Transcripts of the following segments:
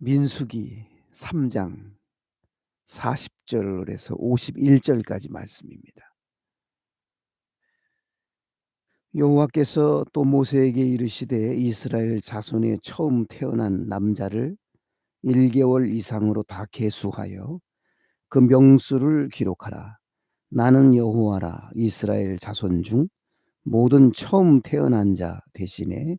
민수기 3장 40절에서 51절까지 말씀입니다. 여호와께서 또 모세에게 이르시되 이스라엘 자손의 처음 태어난 남자를 1개월 이상으로 다 계수하여 그 명수를 기록하라. 나는 여호와라 이스라엘 자손 중 모든 처음 태어난 자 대신에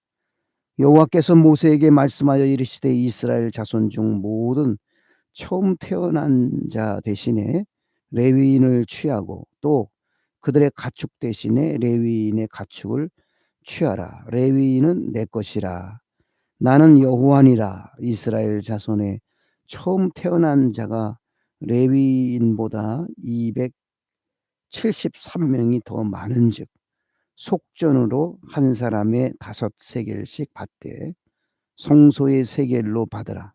여호와께서 모세에게 말씀하여 이르시되 이스라엘 자손 중 모든 처음 태어난 자 대신에 레위인을 취하고 또 그들의 가축 대신에 레위인의 가축을 취하라. 레위인은 내 것이라. 나는 여호와니라. 이스라엘 자손의 처음 태어난 자가 레위인보다 273명이 더 많은즉 속전으로 한 사람의 다섯 세겔씩 받되 성소의 세겔로 받으라.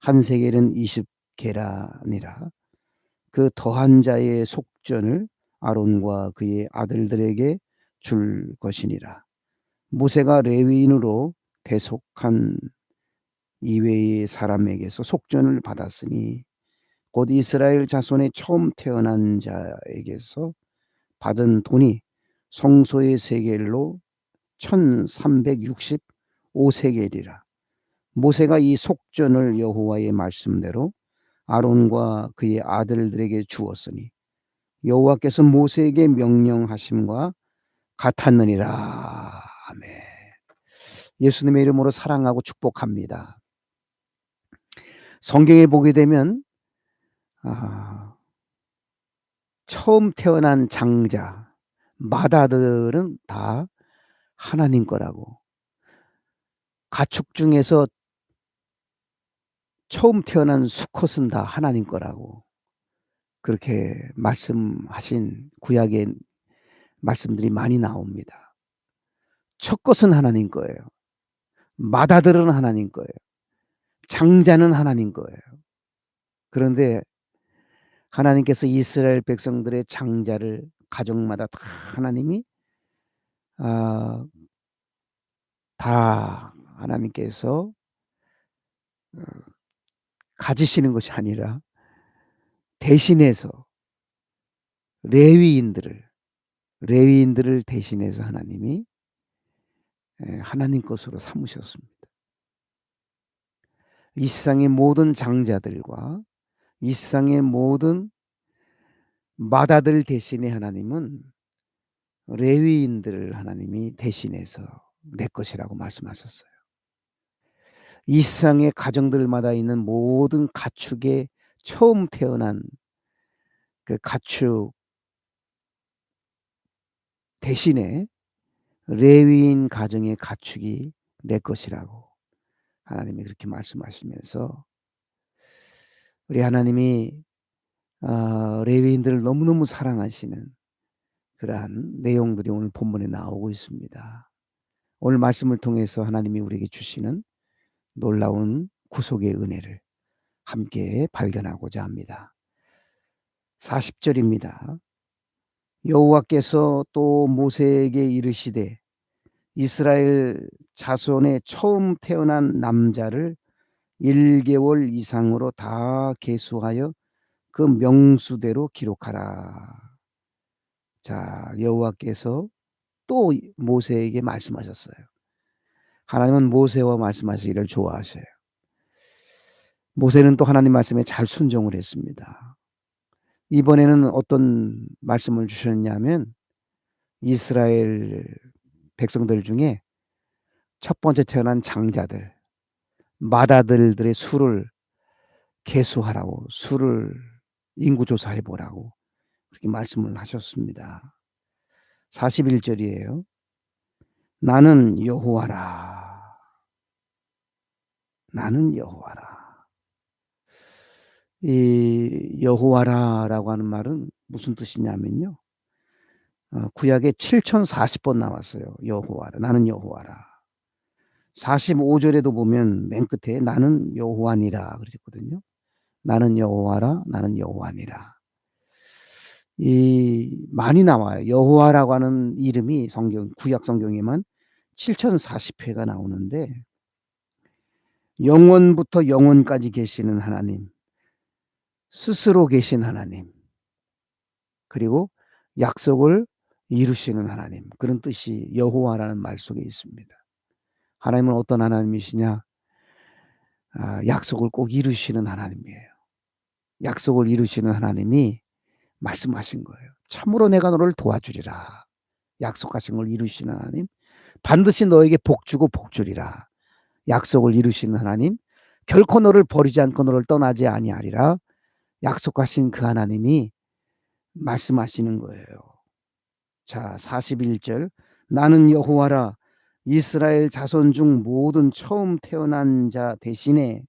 한 세겔은 20계란이라. 그 더한 자의 속전을 아론과 그의 아들들에게 줄 것이니라. 모세가 레위인으로 대속한 이외의 사람에게서 속전을 받았으니 곧 이스라엘 자손의 처음 태어난 자에게서 받은 돈이 성소의 세겔로 1365세겔이라. 모세가 이 속전을 여호와의 말씀대로 아론과 그의 아들들에게 주었으니 여호와께서 모세에게 명령하심과 같았느니라. 아멘. 예수님의 이름으로 사랑하고 축복합니다. 성경에 보게 되면 아, 처음 태어난 장자 마다들은 다 하나님 거라고. 가축 중에서 처음 태어난 수컷은 다 하나님 거라고. 그렇게 말씀하신 구약의 말씀들이 많이 나옵니다. 첫 것은 하나님 거예요. 마다들은 하나님 거예요. 장자는 하나님 거예요. 그런데 하나님께서 이스라엘 백성들의 장자를 가정마다 다 하나님이 아, 다 하나님께서 어, 가지시는 것이 아니라 대신해서 레위인들을 레위인들을 대신해서 하나님이 하나님 것으로 삼으셨습니다. 이 세상의 모든 장자들과 이 세상의 모든 마다들 대신에 하나님은 레위인들을 하나님이 대신해서 내 것이라고 말씀하셨어요. 이 세상의 가정들마다 있는 모든 가축의 처음 태어난 그 가축 대신에 레위인 가정의 가축이 내 것이라고 하나님이 그렇게 말씀하시면서 우리 하나님이 어, 레위인들을 너무너무 사랑하시는 그러한 내용들이 오늘 본문에 나오고 있습니다. 오늘 말씀을 통해서 하나님이 우리에게 주시는 놀라운 구속의 은혜를 함께 발견하고자 합니다. 40절입니다. 여호와께서 또 모세에게 이르시되 이스라엘 자손의 처음 태어난 남자를 1개월 이상으로 다 계수하여 그 명수대로 기록하라. 자, 여호와께서 또 모세에게 말씀하셨어요. 하나님은 모세와 말씀하시기를 좋아하셔요. 모세는 또 하나님 말씀에 잘 순종을 했습니다. 이번에는 어떤 말씀을 주셨냐면 이스라엘 백성들 중에 첫 번째 태어난 장자들, 마다들들의 수를 계수하라고 수를 인구 조사해 보라고 그렇게 말씀을 하셨습니다. 41절이에요. 나는 여호와라. 나는 여호와라. 이 여호와라라고 하는 말은 무슨 뜻이냐면요. 어 구약에 7040번 나왔어요. 여호와라. 나는 여호와라. 45 절에도 보면 맨 끝에 나는 여호와니라 그러셨거든요. 나는 여호와라. 나는 여호와니라. 이 많이 나와요. 여호와라고 하는 이름이 성경 구약 성경에만 7040 회가 나오는데 영원부터 영원까지 계시는 하나님. 스스로 계신 하나님. 그리고 약속을 이루시는 하나님. 그런 뜻이 여호와라는 말 속에 있습니다. 하나님은 어떤 하나님이시냐? 아 약속을 꼭 이루시는 하나님이에요. 약속을 이루시는 하나님이 말씀하신 거예요. "참으로 내가 너를 도와주리라." 약속하신 걸 이루시는 하나님. "반드시 너에게 복 주고 복 주리라." 약속을 이루시는 하나님. "결코 너를 버리지 않고 너를 떠나지 아니하리라." 약속하신 그 하나님이 말씀하시는 거예요. 자 41절 "나는 여호와라 이스라엘 자손 중 모든 처음 태어난 자 대신에"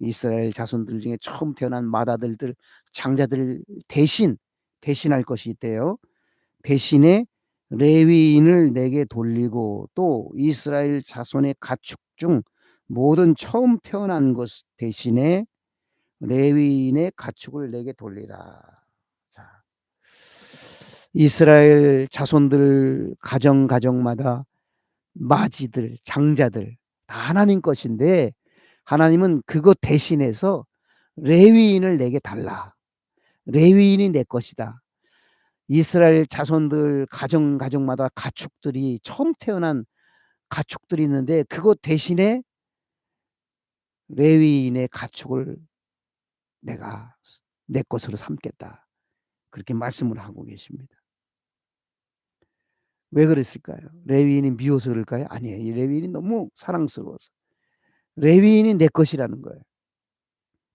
이스라엘 자손들 중에 처음 태어난 맏아들들 장자들 대신 대신할 것이 있대요. "대신에 레위인을 내게 돌리고 또 이스라엘 자손의 가축 중 모든 처음 태어난 것 대신에 레위인의 가축을 내게 돌리라." 자. 이스라엘 자손들 가정 가정마다 맏이들 장자들 다 하나님 것인데 하나님은 그것 대신해서 "레위인을 내게 달라. 레위인이 내 것이다." 이스라엘 자손들 가정 가정마다 가축들이 처음 태어난 가축들이 있는데 그것 대신에 "레위인의 가축을 내가 내 것으로 삼겠다." 그렇게 말씀을 하고 계십니다. 왜 그랬을까요? 레위인이 미워서 그럴까요? 아니에요. 이 레위인이 너무 사랑스러워서. 레위인이 내 것이라는 거예요.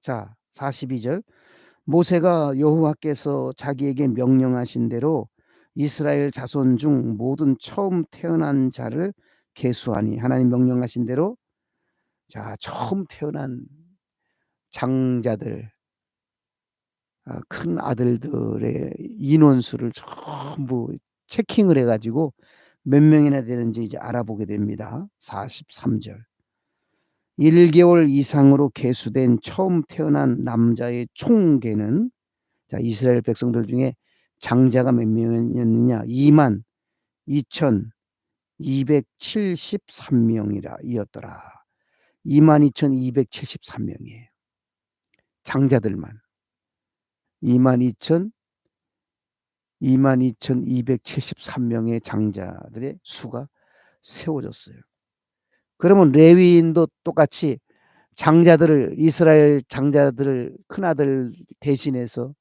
자 42절 모세가 여호와께서 자기에게 명령하신 대로 이스라엘 자손 중 모든 처음 태어난 자를 계수하니 하나님 명령하신 대로 자 처음 태어난 장자들 아큰 아들들의 인원수를 전부 체킹을 해 가지고 몇 명이나 되는지 이제 알아보게 됩니다. 43 절. 1 개월 이상으로 계수된 처음 태어난 남자의 총계는 자 이스라엘 백성들 중에 장자가 몇 명이었느냐 22,273 명이라 이었더라. 22,273 명이에요. 장자들만. 22,000 22,273 명의 장자들의 수가 세워졌어요. 그러면 레위인도 똑같이 장자들을 이스라엘 장자들을 큰아들 대신해서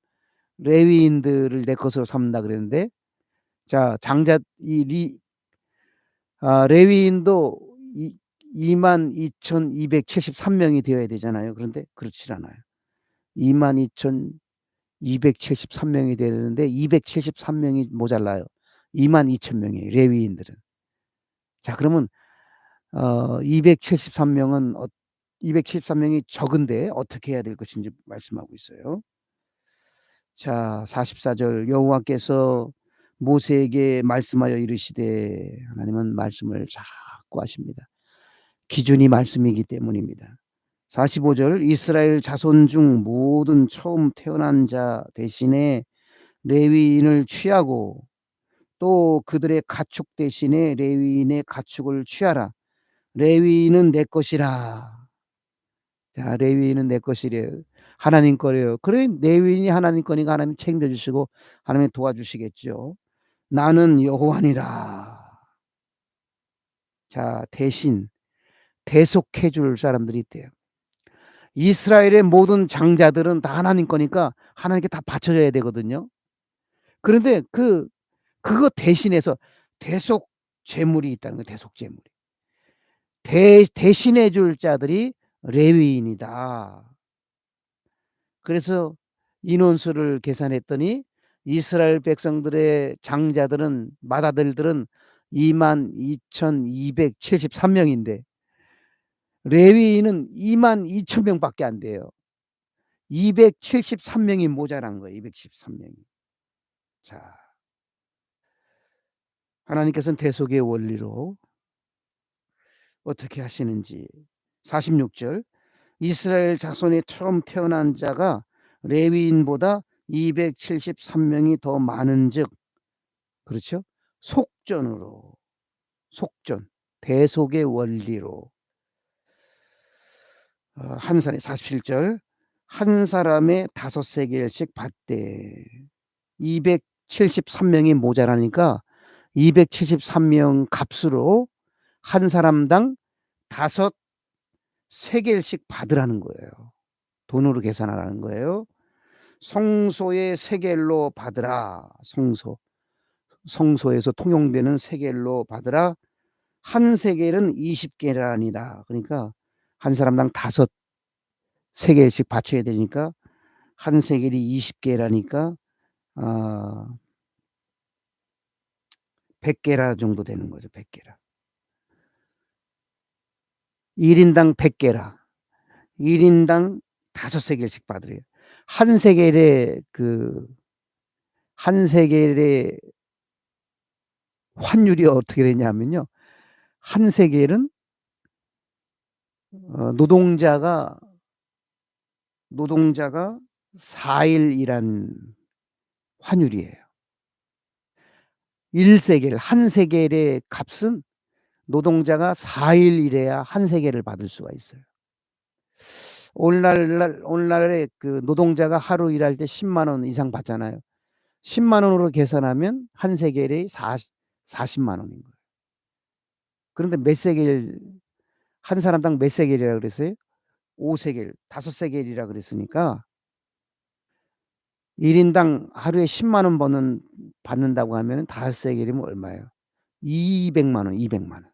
레위인들을 내 것으로 삼는다 그랬는데 자 장자 이 리 아 레위인도 이22,273 명이 되어야 되잖아요. 그런데 그렇질 않아요. 22,273 명이 되는데 273 명이 모자라요. 22,000 명이에요 레위인들은. 자 그러면 어 273 명은 어 273 명이 적은데 어떻게 해야 될 것인지 말씀하고 있어요. 자 44절 여호와께서 모세에게 말씀하여 이르시되 하나님은 말씀을 자꾸 하십니다. 기준이 말씀이기 때문입니다. 45절 이스라엘 자손 중 모든 처음 태어난 자 대신에 레위인을 취하고 또 그들의 가축 대신에 레위인의 가축을 취하라. 레위인은 내 것이라. 자 레위인은 내 것이래요. 하나님 거래요. 그래 레위인이 하나님 거니까 하나님이 책임져 주시고 하나님이 도와주시겠죠. 나는 여호와니라. 자 대신 대속해 줄 사람들이 있대요. 이스라엘의 모든 장자들은 다 하나님 거니까 하나님께 다 바쳐져야 되거든요. 그런데 그 그거 대신해서 대속 제물이 있다는 거예요, 대속 제물이. 대 대신해 줄 자들이 레위인이다. 그래서 인원수를 계산했더니 이스라엘 백성들의 장자들은 맏아들들은 22,273 명인데 레위인은 22,000 명밖에 안 돼요. 273명이 모자란 거예요. 273명이. 자. 하나님께서는 대속의 원리로 어떻게 하시는지. 46절. 이스라엘 자손에 처음 태어난 자가 레위인보다 273명이 더 많은즉 그렇죠? 속전으로 속전 대속의 원리로. 어, 한 사람이 47절. 한 사람의 다섯 세겔씩 받되 273명이 모자라니까 273명 값으로 한 사람당 다섯 세겔씩 받으라는 거예요. 돈으로 계산하라는 거예요. 성소의 세겔로 받으라. 성소. 성소에서 통용되는 세겔로 받으라. 한 세겔은 20개란이다. 그러니까 한 사람당 다섯 세겔씩 바쳐야 되니까 한 세겔이 20개라니까 아 100개라 정도 되는 거죠. 100개라. 1인당 100개라. 1인당 5세겔씩 받으래요. 한 세겔의 그한 세겔의 환율이 어떻게 되냐면요. 한 세겔은 어 노동자가 노동자가 4일 일한 환율이에요. 1세겔, 한 세겔의 값은 노동자가 4일 일해야 한 세겔을 받을 수가 있어요. 오늘날 오늘날에 그 노동자가 하루 일할 때 10만 원 이상 받잖아요. 10만 원으로 계산하면 한 세겔이 40, 40만 원인 거예요. 그런데 몇 세겔 한 사람당 몇 세겔이라 그랬어요? 5세겔, 5세겔이라 그랬으니까 1인당 하루에 10만 원 버는 받는다고 하면 5세겔이면 얼마예요? 200만 원, 200만 원.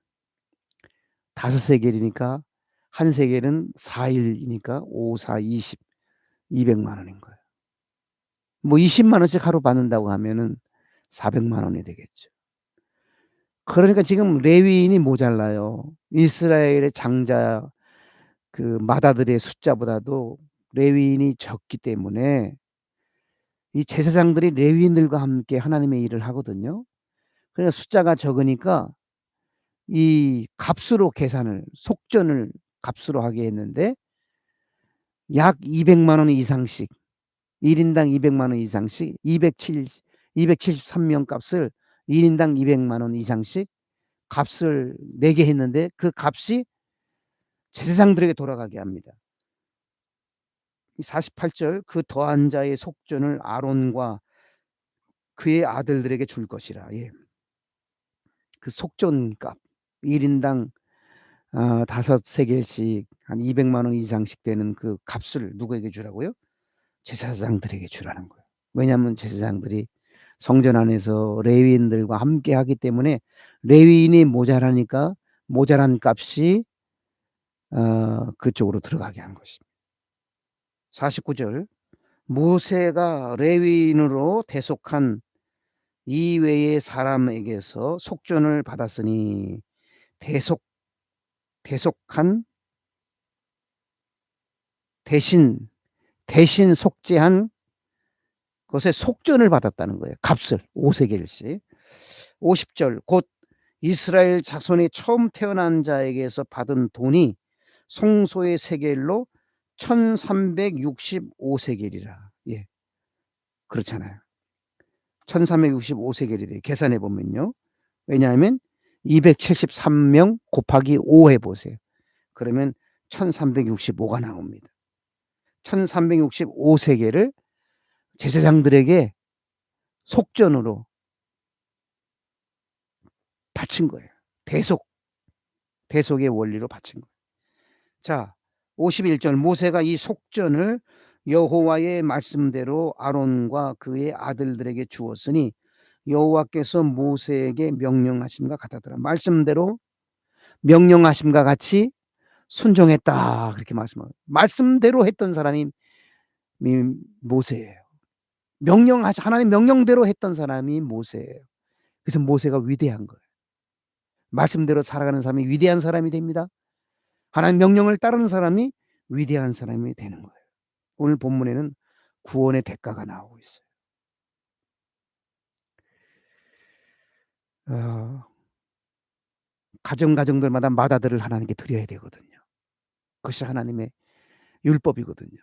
5세겔이니까 한 세겔은 4일이니까 5, 4, 20, 200만 원인 거예요. 뭐 20만 원씩 하루 받는다고 하면은 400만 원이 되겠죠. 그러니까 지금 레위인이 모자라요. 이스라엘의 장자 그 마다들의 숫자보다도 레위인이 적기 때문에 이 제사장들이 레위인들과 함께 하나님의 일을 하거든요. 그러니까 숫자가 적으니까 이 값으로 계산을 속전을 값으로 하게 했는데 약 200만 원 이상씩 1인당 200만 원 이상씩 207 273명 값을 1인당 200만 원 이상씩 값을 내게 했는데 그 값이 제사장들에게 돌아가게 합니다. 48절 그 더한 자의 속전을 아론과 그의 아들들에게 줄 것이라. 예. 그 속전값 1인당 어, 다섯 세겔씩 한 200만 원 이상씩 되는 그 값을 누구에게 주라고요? 제사장들에게 주라는 거예요. 왜냐하면 제사장들이 성전 안에서 레위인들과 함께 하기 때문에 레위인이 모자라니까 모자란 값이 어, 그쪽으로 들어가게 한 것입니다. 49절 모세가 레위인으로 대속한 이외의 사람에게서 속전을 받았으니 대속 대속한 대신 대신 속죄한 것에 속전을 받았다는 거예요. 값을 5세겔씩. 50절 곧 이스라엘 자손이 처음 태어난 자에게서 받은 돈이 송소의 세겔로 1365세겔이라. 예. 그렇잖아요. 1365세겔이 돼. 계산해 보면요. 왜냐하면 273명 곱하기 5 해보세요. 그러면 1365가 나옵니다. 1365세계를 제사장들에게 속전으로 바친 거예요. 대속, 대속의 원리로 바친 거예요. 자, 51절 모세가 이 속전을 여호와의 말씀대로 아론과 그의 아들들에게 주었으니 여호와께서 모세에게 명령하심과 같았더라. 말씀대로 명령하심과 같이 순종했다 그렇게 말씀합니다. 말씀대로 했던 사람이 모세예요. 명령 하나님 명령대로 했던 사람이 모세예요. 그래서 모세가 위대한 거예요. 말씀대로 살아가는 사람이 위대한 사람이 됩니다. 하나님 명령을 따르는 사람이 위대한 사람이 되는 거예요. 오늘 본문에는 구원의 대가가 나오고 있어요. 어. 가정 가정들마다 마다들을 하나님께 드려야 되거든요. 그것이 하나님의 율법이거든요.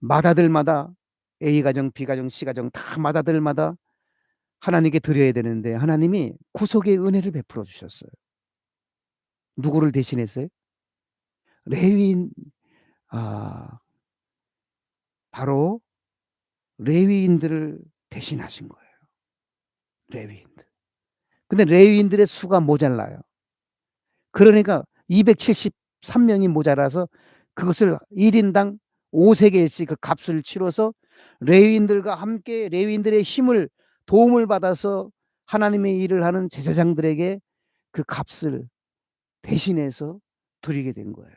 마다들마다 A 가정, B 가정, C 가정 다 마다들마다 하나님께 드려야 되는데 하나님이 구속의 은혜를 베풀어 주셨어요. 누구를 대신했어요? 레위인 아 바로 레위인들을 대신하신 거예요. 레위인들. 근데 레위인들의 수가 모자라요. 그러니까 273명이 모자라서 그것을 1 인당 5세겔씩 그 값을 치러서 레위인들과 함께 레위인들의 힘을 도움을 받아서 하나님의 일을 하는 제사장들에게 그 값을 대신해서 드리게 된 거예요.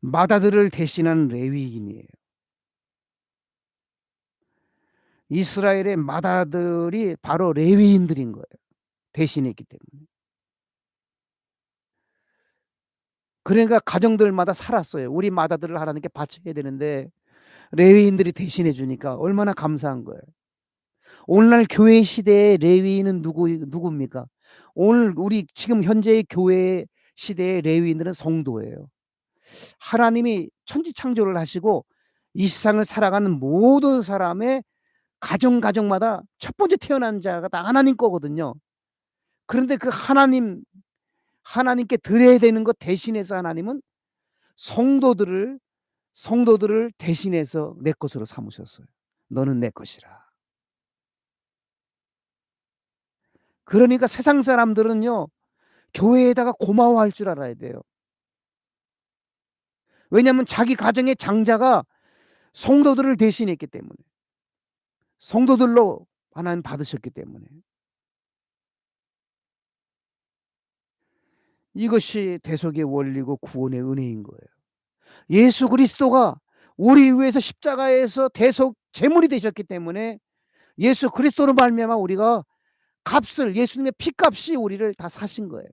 마다들을 대신한 레위인이에요. 이스라엘의 마다들이 바로 레위인들인 거예요. 대신했기 때문에. 그러니까 가정들마다 살았어요. 우리 마다들을 하나님께 바쳐야 되는데 레위인들이 대신해 주니까 얼마나 감사한 거예요. 오늘날 교회 시대의 레위인은 누구 누굽니까? 오늘 우리 지금 현재의 교회 시대의 레위인들은 성도예요. 하나님이 천지 창조를 하시고 이 세상을 살아가는 모든 사람의 가정 가정마다 첫 번째 태어난 자가 다 하나님 거거든요. 그런데 그 하나님 하나님께 드려야 되는 것 대신해서 하나님은 성도들을 성도들을 대신해서 내 것으로 삼으셨어요. 너는 내 것이라. 그러니까 세상 사람들은요. 교회에다가 고마워할 줄 알아야 돼요. 왜냐하면 자기 가정의 장자가 성도들을 대신했기 때문에. 성도들로 하나님 받으셨기 때문에. 이것이 대속의 원리고 구원의 은혜인 거예요. 예수 그리스도가 우리 위해서 십자가에서 대속 제물이 되셨기 때문에 예수 그리스도로 말미암아 우리가 값을 예수님의 피값이 우리를 다 사신 거예요.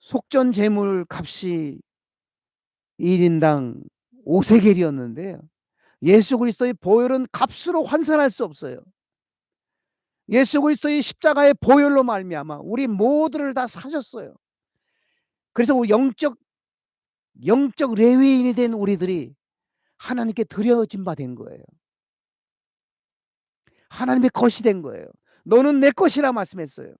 속전 제물 값이 1 인당 5세겔이었는데요. 예수 그리스도의 보혈은 값으로 환산할 수 없어요. 예수 그리스도의 십자가의 보혈로 말미암아 우리 모두를 다 사셨어요. 그래서 우리 영적 영적 레위인이 된 우리들이 하나님께 드려진 바 된 거예요. 하나님의 것이 된 거예요. 너는 내 것이라 말씀했어요.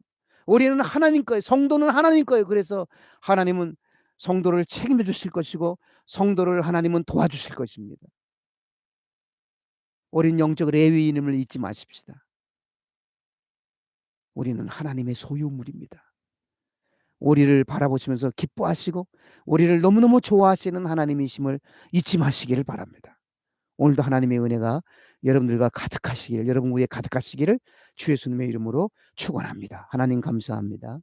우리는 하나님 거예요. 성도는 하나님 거예요. 그래서 하나님은 성도를 책임져 주실 것이고 성도를 하나님은 도와주실 것입니다. 우리는 영적 레위인임을 잊지 마십시다. 우리는 하나님의 소유물입니다. 우리를 바라보시면서 기뻐하시고 우리를 너무너무 좋아하시는 하나님이심을 잊지 마시기를 바랍니다. 오늘도 하나님의 은혜가 여러분들과 가득하시기를 여러분 위에 가득하시기를 주 예수님의 이름으로 축원합니다. 하나님 감사합니다.